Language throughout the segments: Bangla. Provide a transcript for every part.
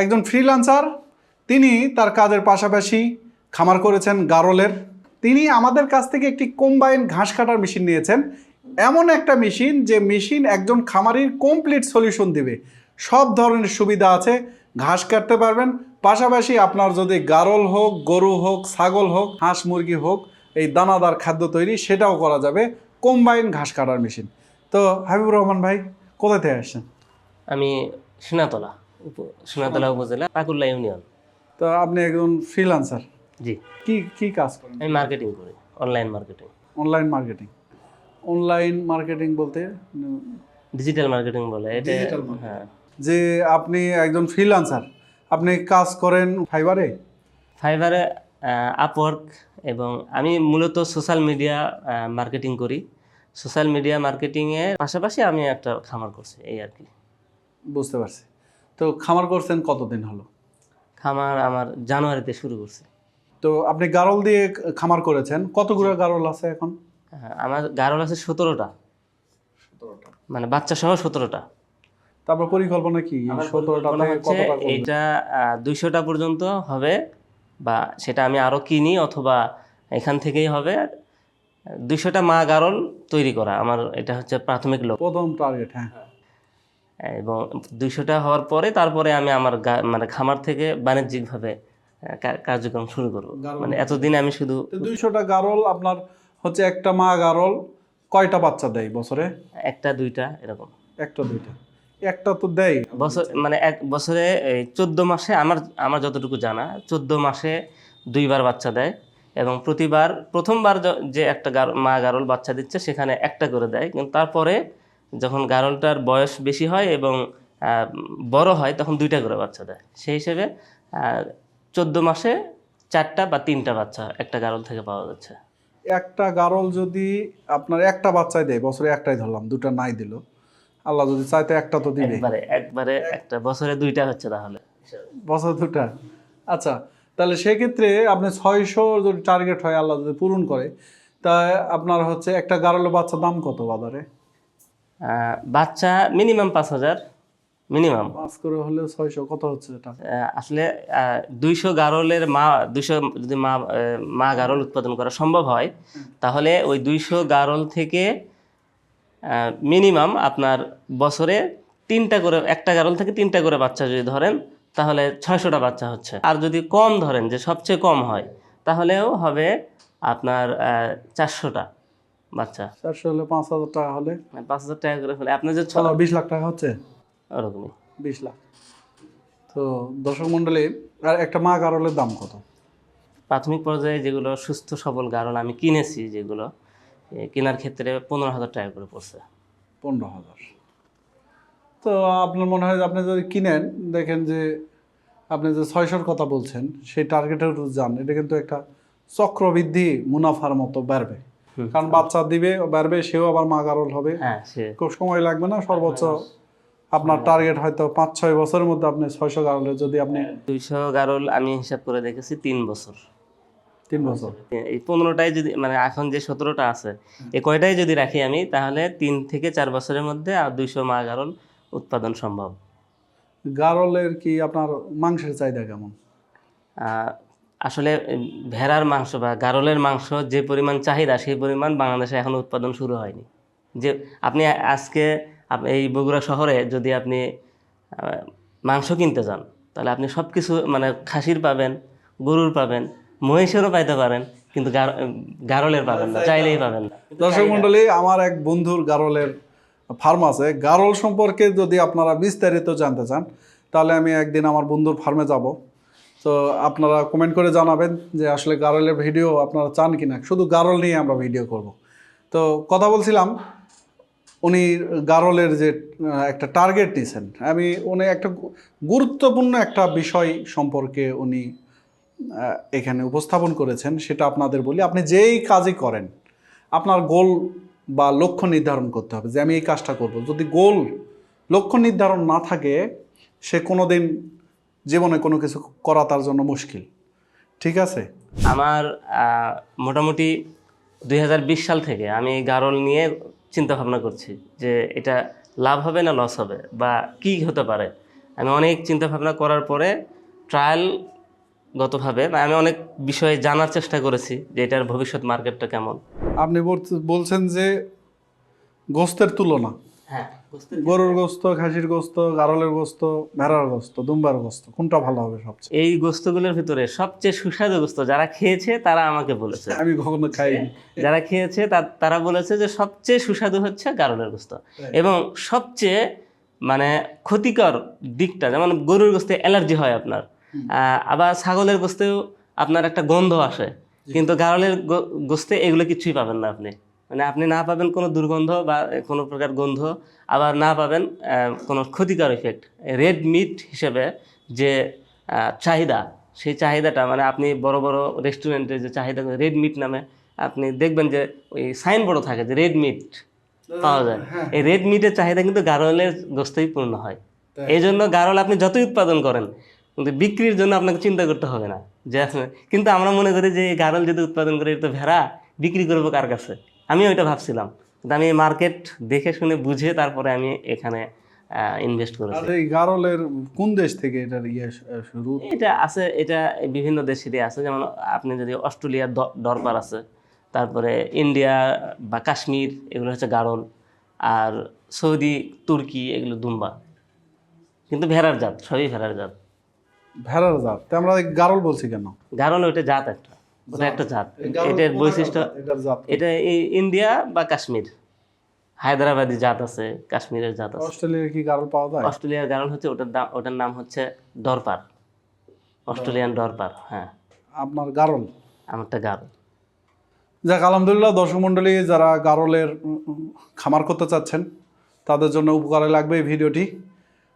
একজন ফ্রিল্যান্সার তিনি তার কাজের পাশাপাশি খামার করেছেন গারলের। তিনি আমাদের কাছ থেকে একটি কম্বাইন ঘাস কাটার মেশিন নিয়েছেন। এমন একটা মেশিন যে মেশিন একজন খামারির কমপ্লিট সলিউশন দিবে। সব ধরনের সুবিধা আছে, ঘাস কাটতে পারবেন। পাশাপাশি আপনার যদি গারল হোক, গরু হোক, ছাগল হোক, হাঁস মুরগি হোক, এই দানাদার খাদ্য তৈরি, সেটাও করা যাবে কম্বাইন ঘাস কাটার মেশিন তো হাবিবুর রহমান ভাই কোথা থেকে আসছেন? আমি সোনাতলা। উপ- উপজেলা পাকুল্লা ইউনিয়ন। তো আপনি একজন ফ্রিল্যান্সার জি। কি কি কাজ করেন? আমি মার্কেটিং করি online marketing online marketing online marketing বলতে ডিজিটাল মার্কেটিং বলে এটা হ্যাঁ। যে আপনি একজন ফ্রিল্যান্সার আপনি কাজ করেন ফাইবারে ফাইবারে আপওয়ার্ক এবং আমি মূলত সোশ্যাল মিডিয়া মার্কেটিং করি। সোশ্যাল মিডিয়া মার্কেটিংয়ের পাশাপাশি আমি একটা খামার করছি এই আর কি। বুঝতে পারছি। তো খামার করছেন কতদিন হলো? খামার আমার জানুয়ারিতে শুরু করছি। তো আপনি গারল দিয়ে খামার করেছেন কতগুলো গারল আছে এখন? হ্যাঁ, আমার গারল আছে সতেরোটা। মানে বাচ্চা সহ সতেরোটা। তারপর পরিকল্পনা কি? কতটা দুইশোটা পর্যন্ত হবে বা সেটা আমি আরও কিনি অথবা এখান থেকেই হবে। দুইশোটা মা গারল তৈরি করা আমার এটা হচ্ছে প্রাথমিক লক্ষ্য। প্রথম টার্গেট হ্যাঁ। এবং দুইশোটা হওয়ার পরে তারপরে আমি আমার মানে খামার থেকে বাণিজ্যিকভাবে কার্যক্রম শুরু করব। মানে এতদিন আমি শুধু দুইশোটা গারল আপনার হচ্ছে একটা মা গারল কয়টা বাচ্চা দেয় বছরে? একটা দুইটা এরকম। একটা দুইটা। একটা তো দেয়। বছর মানে এক বছরে এই চোদ্দ মাসে আমার আমার যতটুকু জানা চোদ্দ মাসে দুইবার বাচ্চা দেয় এবং প্রতিবার প্রথমবার যে একটা মা গারল বাচ্চা দিচ্ছে সেখানে একটা করে দেয়। কিন্তু তারপরে যখন গারলটার বয়স বেশি হয় এবং বড় হয় তখন দুইটা করে বাচ্চা দেয়। সেই হিসেবে চোদ্দ মাসে চারটা বা তিনটা বাচ্চা একটা গারল থেকে পাওয়া যাচ্ছে। একটা গারল যদি আপনার একটা বাচ্চাই দেয় বছরে একটাই ধরলাম দুটা নাই দিল আল্লাহ যদি চাইতে একটা তো দিবে একবারে একবারে একটা বছরে দুইটা হচ্ছে তাহলে। বছর দুটা আচ্ছা তাহলে সেক্ষেত্রে আপনি ছয়শো যদি টার্গেট হয় আল্লাহ যদি পূরণ করে তা আপনার হচ্ছে একটা গারলের বাচ্চার দাম কত বাজারে? বাচ্চা মিনিমাম পাঁচ হাজার মিনিমাম পাঁচ করে হলে ছয়শো কত হচ্ছে এটা? আসলে দুইশো গারলের মা দুইশো যদি মা মা গারল উৎপাদন করা সম্ভব হয় তাহলে ওই দুইশো গারল থেকে মিনিমাম আপনার বছরে তিনটা করে একটা গারল থেকে তিনটা করে বাচ্চা যদি ধরেন তাহলে ছয়শোটা বাচ্চা হচ্ছে। আর যদি কম ধরেন যে সবচেয়ে কম হয় তাহলেও হবে আপনার চারশোটা। বাচ্চা চারশো হলে পাঁচ হাজার টাকা হলে। মানে পাঁচ হাজার টাকা করে হলে। আপনার যে ছ বিশ লাখ টাকা হচ্ছে? ওরকমই। বিশ লাখ। তো দর্শক মণ্ডলী আর একটা মা গারলের দাম কত? প্রাথমিক পর্যায়ে যেগুলো সুস্থ সবল গারল আমি কিনেছি যেগুলো কেনার ক্ষেত্রে পনেরো হাজার টাকা করে পড়ছে। পনেরো হাজার। তো আপনার মনে হয় আপনি যদি কিনেন দেখেন যে আপনি যে ছয়শোর কথা বলছেন সেই টার্গেটের যান এটা কিন্তু একটা চক্রবৃদ্ধি মুনাফার মতো বাড়বে। কারণ বাচ্চা দিবে বাড়বে সেও আবার মা গারল হবে। হ্যাঁ খুব সময় লাগবে না সর্বোচ্চ আপনার টার্গেট হয়তো পাঁচ ছয় বছরের মধ্যে আপনি ছয়শো গারলের যদি আপনি দুইশো গারল আমি হিসাব করে দেখেছি তিন বছর। তিন বছর। এই পনেরোটাই যদি মানে এখন যে সতেরোটা আছে এই কয়টাই যদি রাখি আমি তাহলে তিন থেকে চার বছরের মধ্যে আর দুইশো মা গারল উৎপাদন সম্ভব। গারলের কি আপনার মাংসের চাহিদা কেমন? আসলে ভেড়ার মাংস বা গারলের মাংস যে পরিমাণ চাহিদা সেই পরিমাণ বাংলাদেশে এখনও উৎপাদন শুরু হয়নি। যে আপনি আজকে এই বগুড়া শহরে যদি আপনি মাংস কিনতে যান তাহলে আপনি সব কিছু মানে খাসির পাবেন গরুর পাবেন মহিষেরও পাইতে পারেন কিন্তু গার- গারলের পাবেন না চাইলেই পাবেন না। দর্শক মন্ডলী আমার এক বন্ধুর গারলের ফার্ম আছে। গারল সম্পর্কে যদি আপনারা বিস্তারিত জানতে চান তাহলে আমি একদিন আমার বন্ধুর ফার্মে যাব। তো আপনারা কমেন্ট করে জানাবেন যে আসলে গারলের ভিডিও আপনারা চান কি না শুধু গারল নিয়ে আমরা ভিডিও করব। তো কথা বলছিলাম, উনি গারলের যে একটা টার্গেট নিয়েছেন আমি, উনি একটা গুরুত্বপূর্ণ একটা বিষয় সম্পর্কে উনি এখানে উপস্থাপন করেছেন, সেটা আপনাদের বলি। আপনি যেই কাজই করেন, আপনার গোল বা লক্ষ্য নির্ধারণ করতে হবে। যে আমি এই কাজটা করব। যদি গোল লক্ষ্য নির্ধারণ না থাকে, সে কোনো দিন জীবনে কোনো কিছু করা তার জন্য মুশকিল। ঠিক আছে? আমার মোটামুটি দুই হাজার বিশ সাল থেকে আমি গারল নিয়ে চিন্তা ভাবনা করছি যে এটা লাভ হবে না লস হবে বা কি হতে পারে। আমি অনেক চিন্তা ভাবনা করার পরে ট্রায়াল গতভাবে বা আমি অনেক বিষয়ে জানার চেষ্টা করেছি যে এটার ভবিষ্যৎ মার্কেটটা কেমন। আপনি বলছেন যে গোস্তের তুলনা। গরুর গোস্ত খাসির গোস্ত গারলের গোস্ত ভেড়ার গোস্ত দুম্বার গোস্ত কোনটা ভালো হবে সবচেয়ে? এই গোস্তগুলোর ভিতরে সবচেয়ে সুস্বাদু গোস্ত যারা খেয়েছে তারা আমাকে বলেছে। আমি কখনো খাইনি। যারা খেয়েছে তারা বলেছে যে সবচেয়ে সুস্বাদু হচ্ছে গারলের গোস্ত। এবং সবচেয়ে মানে ক্ষতিকর দিকটা যেমন গরুর গোস্তে অ্যালার্জি হয় আপনার আহ, আবার ছাগলের গোস্তেও আপনার একটা গন্ধ আসে। কিন্তু গারলের গো- গোস্তে এগুলো কিছুই পাবেন না আপনি। মানে আপনি না পাবেন কোনো দুর্গন্ধ বা কোনো প্রকার গন্ধ আবার না পাবেন কোনো ক্ষতিকর ইফেক্ট রেড মিট হিসেবে যে চাহিদা সেই চাহিদাটা মানে আপনি বড় বড় রেস্টুরেন্টে যে চাহিদা রেড মিট নামে আপনি দেখবেন যে ওই সাইনবোর্ডও থাকে যে রেড মিট পাওয়া যায়। এই রেড মিটের চাহিদা কিন্তু গারলের গোস্তই পূর্ণ হয়। এই জন্য গারল আপনি যতই উৎপাদন করেন কিন্তু বিক্রির জন্য আপনাকে চিন্তা করতে হবে না। যে কিন্তু আমরা মনে করি যে এই গারল যদি উৎপাদন করে এটা তো ভেড়া বিক্রি করব কার কাছে? আমি ওইটা ভাবছিলাম। কিন্তু আমি মার্কেট দেখে শুনে বুঝে তারপরে আমি এখানে ইনভেস্ট আর করেছি। এই গারলের কোন দেশ থেকে এটার ইয়ে শুরু? এটা আছে এটা বিভিন্ন দেশেরই আছে। যেমন আপনি যদি অস্ট্রেলিয়ার দরবার আছে তারপরে ইন্ডিয়া বা কাশ্মীর এগুলো হচ্ছে গারল। আর সৌদি তুর্কি এগুলো দুম্বা। কিন্তু ভেড়ার জাত সবই ভেড়ার জাত। ভেড়ার জাত। তা আমরা গারল বলছি কেন? গারল ওইটা জাত একটা। ওটা একটা জাত। এটার বৈশিষ্ট্য এটা ইন্ডিয়া বা কাশ্মীর? হায়দ্রাবাদি জাত আছে কাশ্মীরের জাত আছে। অস্ট্রেলিয়ায় কি গারল পাওয়া যায়? অস্ট্রেলিয়ার গারল হচ্ছে ওটার দাম ওটার নাম হচ্ছে দরপার। অস্ট্রেলিয়ান দরপার। হ্যাঁ। আপনার গারল? আমারটা গারল। যাক আলহামদুলিল্লাহ দর্শক মণ্ডলী যারা গারলের খামার করতে চাচ্ছেন তাদের জন্য উপকারে লাগবে এই ভিডিওটি।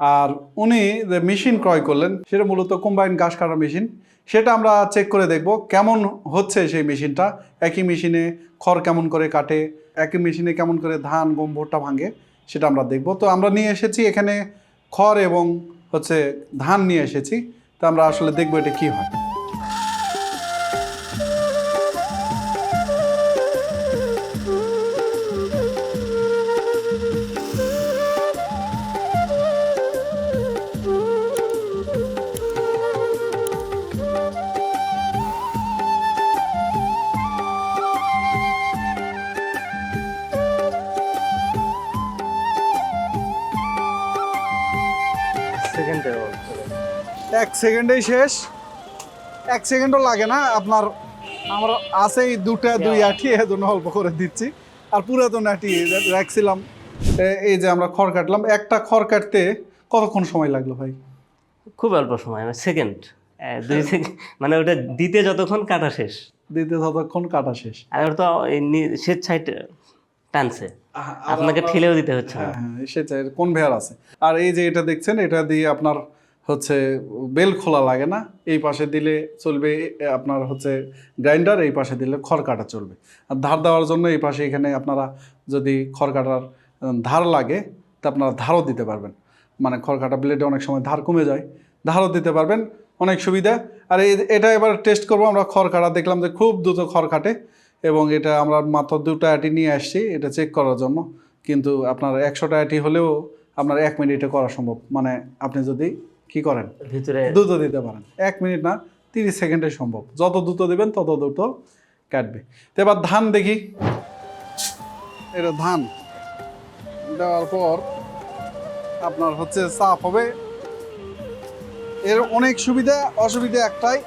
আর উনি যে মেশিন ক্রয় করলেন, সেটা মূলত কম্বাইন ঘাস কাটার মেশিন সেটা আমরা চেক করে দেখব কেমন হচ্ছে সেই মেশিনটা, একই মেশিনে খড় কেমন করে কাটে, একই মেশিনে কেমন করে ধান গম ভুট্টা ভাঙে, সেটা আমরা দেখব। তো আমরা নিয়ে এসেছি এখানে খড় এবং হচ্ছে ধান নিয়ে এসেছি। তো আমরা আসলে দেখব এটা কী হয়। এক সেকেন্ডেই শেষ। এক সেকেন্ডও লাগে না আপনার আমার আছেই দুটা দুই আটি এর জন্য অল্প করে দিচ্ছি। আর পুরাতন আটি রাখছিলাম এই যে আমরা খড় কাটলাম। একটা খড় কাটতে কতক্ষণ সময় লাগল ভাই? খুব অল্প সময় মানে সেকেন্ড। দুই সেকেন্ড মানে ওটা দিতে যতক্ষণ কাটা শেষ। দিতে ততক্ষণ কাটা শেষ। আর ওটা তো শেষ সাইড টানছে। আপনাকে ঠেলেও দিতে হচ্ছে না। হ্যাঁ হ্যাঁ কোন ভেয়ার আছে? আর এই যে এটা দেখছেন এটা দিয়ে আপনার হচ্ছে বেল খোলা লাগে না, এই পাশে দিলে চলবে আপনার হচ্ছে গ্রাইন্ডার, এই পাশে দিলে খড় কাটা চলবে। আর ধার দেওয়ার জন্য এই পাশে এখানে আপনারা যদি খড় কাটার ধার লাগে, তা আপনারা ধারও দিতে পারবেন। মানে খড় কাটা ব্লেডে অনেক সময় ধার কমে যায়, ধারও দিতে পারবেন, অনেক সুবিধা। আর এটা এবার টেস্ট করব, আমরা খড় কাটা দেখলাম যে খুব দ্রুত খড় কাটে, এবং এটা আমরা মাত্র দুটো আটি নিয়ে আসছি, এটা চেক করার জন্য। কিন্তু আপনার একশোটা আটি হলেও আপনার এক মিনিটে করা সম্ভব। মানে আপনি যদি কি করেন? ভিতরে দ্রুত দিতে পারেন। এক মিনিট না তিরিশ সেকেন্ডে সম্ভব। যত দ্রুত দিবেন তত দ্রুত কাটবে। তো এবার ধান দেখি। এটা ধান দেওয়ার পর আপনার হচ্ছে চাপ হবে। এর অনেক সুবিধা অসুবিধা একটাই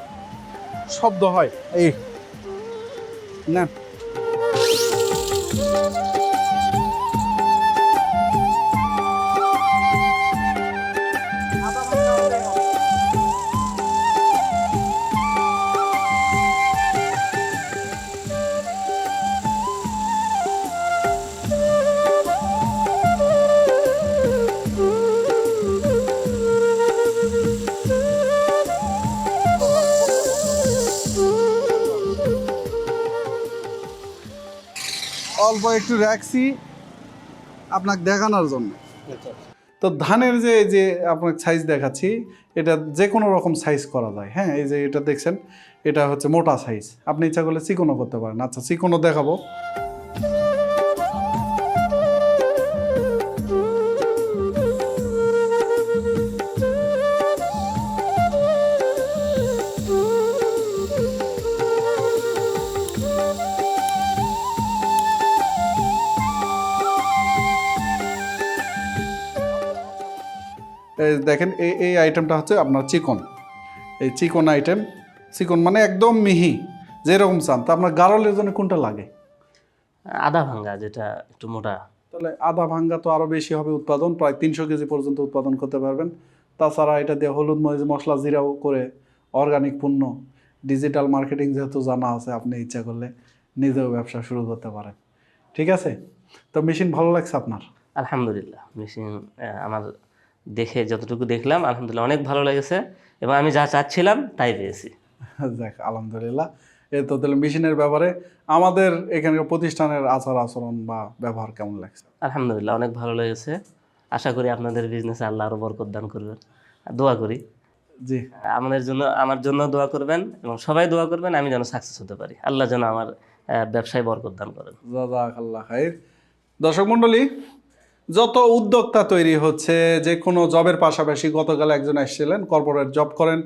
শব্দ হয়। এই না অল্প একটু রাখছি আপনাকে দেখানোর জন্য। তো ধানের যে যে আপনাকে সাইজ দেখাচ্ছি এটা যে কোনো রকম সাইজ করা যায়। হ্যাঁ এই যে এটা দেখছেন এটা হচ্ছে মোটা সাইজ আপনি ইচ্ছা করলে চিকনও করতে পারেন। আচ্ছা চিকনও দেখাবো। দেখেন এই এই আইটেমটা হচ্ছে আপনার চিকন। এই চিকন আইটেম চিকন মানে একদম মিহি যেরকম চান। তা আপনার গারলের জন্য কোনটা লাগে? আদা ভাঙ্গা যেটা একটু মোটা। তাহলে আদা ভাঙ্গা তো আরও বেশি হবে উৎপাদন প্রায় তিনশো কেজি পর্যন্ত উৎপাদন করতে পারবেন। তাছাড়া এটা দিয়ে হলুদ মরিচ মশলা জিরাও করে অর্গানিক পণ্য ডিজিটাল মার্কেটিং যেহেতু জানা আছে আপনি ইচ্ছা করলে নিজেও ব্যবসা শুরু করতে পারেন। ঠিক আছে? তো মেশিন ভালো লাগছে আপনার? আলহামদুলিল্লাহ মেশিন আমার দেখে যতটুকু দেখলাম আলহামদুলিল্লাহ অনেক ভালো লেগেছে এবং আমি যা চাচ্ছিলাম তাই পেয়েছি। যাক আলহামদুলিল্লাহ। এ তো তাহলে মেশিনের ব্যাপারে আমাদের এখানকার প্রতিষ্ঠানের আচার আচরণ বা ব্যবহার কেমন লাগছে? আলহামদুলিল্লাহ অনেক ভালো লেগেছে। আশা করি আপনাদের বিজনেসে আল্লাহ আরও বরকত দান করবেন। দোয়া করি। জি। আমাদের জন্য আমার জন্য দোয়া করবেন এবং সবাই দোয়া করবেন আমি যেন সাকসেস হতে পারি। আল্লাহ যেন আমার ব্যবসায় বরকত দান করেন। খাইর। দর্শক মণ্ডলী যত উদ্যোক্তা তৈরি হচ্ছে, যে কোনো জবের পাশাপাশি গতকাল একজন এসেছিলেন কর্পোরেট জব করেন।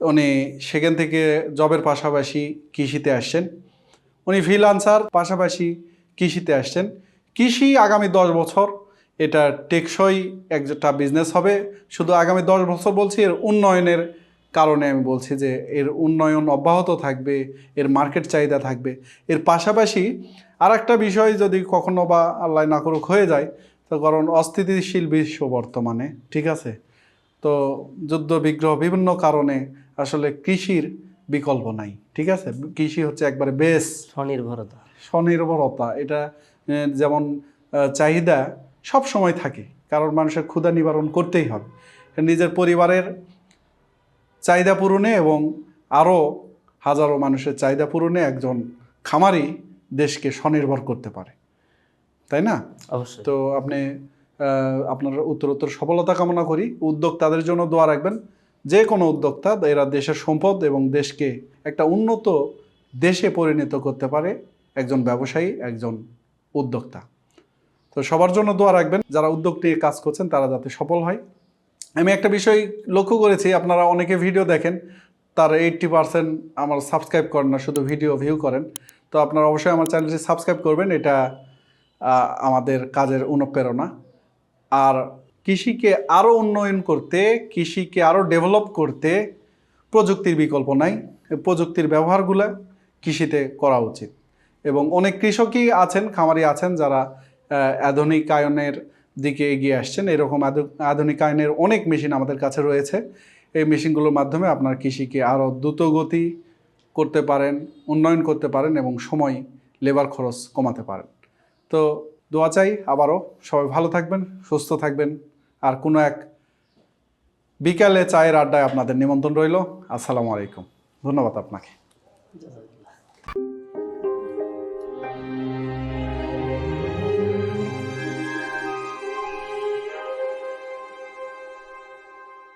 উনি সেখান থেকে জবের পাশাপাশি কৃষিতে আসছেন। উনি ফ্রিলান্সার পাশাপাশি কৃষিতে আসছেন। কৃষি আগামী দশ বছর, এটা টেকসই একটা বিজনেস হবে। শুধু আগামী দশ বছর বলছি, এর উন্নয়নের কারণে আমি বলছি যে, এর উন্নয়ন অব্যাহত থাকবে, এর মার্কেট চাহিদা থাকবে। এর পাশাপাশি আর একটা বিষয় যদি কখনো বা আল্লাহ না করুক হয়ে যায় তো কারণ অস্থিতিশীল বিশ্ব বর্তমানে ঠিক আছে? তো যুদ্ধ বিগ্রহ বিভিন্ন কারণে আসলে কৃষির বিকল্প নাই ঠিক আছে? কৃষি হচ্ছে একবারে বেশ স্বনির্ভরতা। স্বনির্ভরতা এটা যেমন চাহিদা সব সময় থাকে কারণ মানুষের ক্ষুধা নিবারণ করতেই হবে। নিজের পরিবারের চাহিদা পূরণে এবং আরও হাজারো মানুষের চাহিদা পূরণে একজন খামারি দেশকে স্বনির্ভর করতে পারে। তাই না? অবশ্যই। তো আপনি আপনার উত্তরোত্তর সফলতা কামনা করি। উদ্যোক্তাদের জন্য দোয়া রাখবেন। যে কোনো উদ্যোক্তা এরা দেশের সম্পদ এবং দেশকে একটা উন্নত দেশে পরিণত করতে পারে। একজন ব্যবসায়ী একজন উদ্যোক্তা। তো সবার জন্য দোয়া রাখবেন। যারা উদ্যোগ নিয়ে কাজ করছেন তারা যাতে সফল হয়। আমি একটা বিষয় লক্ষ্য করেছি আপনারা অনেকে ভিডিও দেখেন। তার এইট্টি পার্সেন্ট আমার সাবস্ক্রাইব করেন না শুধু ভিডিও ভিউ করেন। তো আপনারা অবশ্যই আমার চ্যানেলটি সাবস্ক্রাইব করবেন, এটা আমাদের কাজের অনুপ্রেরণা। আর কৃষিকে আরও উন্নয়ন করতে, কৃষিকে আরও ডেভেলপ করতে প্রযুক্তির বিকল্প নাই, প্রযুক্তির ব্যবহারগুলো কৃষিতে করা উচিত। এবং অনেক কৃষকই আছেন, খামারি আছেন, যারা আধুনিকায়নের দিকে এগিয়ে আসছেন। এরকম আধু- আধুনিকায়নের অনেক মেশিন আমাদের কাছে রয়েছে। এই মেশিনগুলোর মাধ্যমে আপনার কৃষিকে আরও দ্রুতগতি করতে পারেন, উন্নয়ন করতে পারেন এবং সময় লেবার খরচ কমাতে পারেন। তো দোয়া চাই আবারও। সবাই ভালো থাকবেন, সুস্থ থাকবেন। আর কোনো এক বিকালে চায়ের আড্ডায় আপনাদের নিমন্ত্রণ রইল। আসসালামু আলাইকুম। ধন্যবাদ আপনাকে।